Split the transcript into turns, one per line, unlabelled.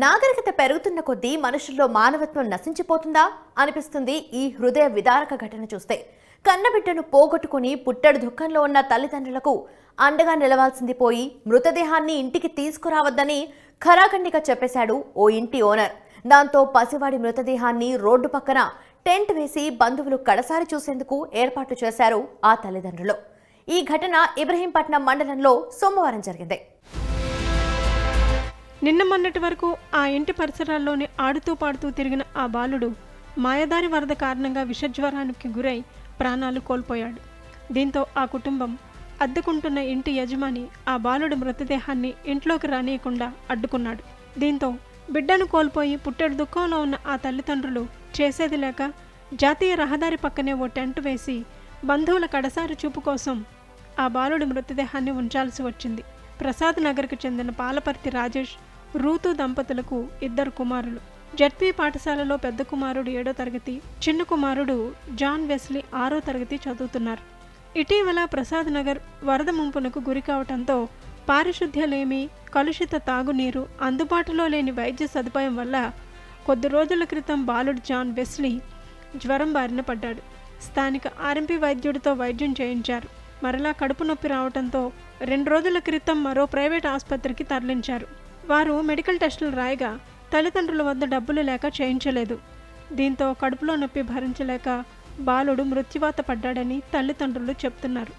నాగరికత పెరుగుతున్న కొద్దీ మనుషుల్లో మానవత్వం నశించిపోతుందా అనిపిస్తుంది ఈ హృదయ విదారక ఘటన చూస్తే. కన్నబిడ్డను పోగొట్టుకుని పుట్టడు దుఃఖంలో ఉన్న తల్లిదండ్రులకు అండగా నిలవాల్సింది పోయి మృతదేహాన్ని ఇంటికి తీసుకురావద్దని ఖరాఖండిగా చెప్పేశాడు ఓ ఇంటి ఓనర్. దాంతో పసివాడి మృతదేహాన్ని రోడ్డు పక్కన టెంట్ వేసి బంధువులు కడసారి చూసేందుకు ఏర్పాట్లు చేశారు ఆ తల్లిదండ్రులు. ఈ ఘటన ఇబ్రహీంపట్నం మండలంలో సోమవారం జరిగింది.
నిన్న మొన్నటి వరకు ఆ ఇంటి పరిసరాల్లోనే ఆడుతూ పాడుతూ తిరిగిన ఆ బాలుడు మాయదారి వరద కారణంగా విషజ్వరానికి గురై ప్రాణాలు కోల్పోయాడు. దీంతో ఆ కుటుంబం అద్దెకుంటున్న ఇంటి యజమాని ఆ బాలుడి మృతదేహాన్ని ఇంట్లోకి రానియకుండా అడ్డుకున్నాడు. దీంతో బిడ్డను కోల్పోయి పుట్టెడు దుఃఖంలో ఉన్న ఆ తల్లిదండ్రులు చేసేది లేక జాతీయ రహదారి పక్కనే ఓ టెంట్ వేసి బంధువుల కడసారి చూపు కోసం ఆ బాలుడి మృతదేహాన్ని ఉంచాల్సి వచ్చింది. ప్రసాద్ నగర్కు చెందిన పాలపర్తి రాజేష్ రూతు దంపతులకు ఇద్దరు కుమారులు. జెడ్పీ పాఠశాలలో పెద్ద కుమారుడు ఏడో తరగతి చిన్న కుమారుడు జాన్ వెస్లీ ఆరో తరగతి చదువుతున్నారు. ఇటీవల ప్రసాద్ నగర్ వరద ముంపునకు గురి కావడంతో పారిశుద్ధ్యలేమి కలుషిత తాగునీరు అందుబాటులో లేని వైద్య సదుపాయం వల్ల కొద్ది రోజుల క్రితం బాలుడు జాన్ వెస్లీ జ్వరం బారిన పడ్డాడు. స్థానిక ఆర్ఎంపీ వైద్యుడితో వైద్యం చేయించారు. మరలా కడుపు నొప్పి రావడంతో రెండు రోజుల క్రితం మరో ప్రైవేట్ ఆసుపత్రికి తరలించారు. వారు మెడికల్ టెస్టులు రాయగా తల్లిదండ్రుల వద్ద డబ్బులు లేక చేయించలేదు. దీంతో కడుపులో నొప్పి భరించలేక బాలుడు మృత్యువాత పడ్డాడని తల్లిదండ్రులు చెప్తున్నారు.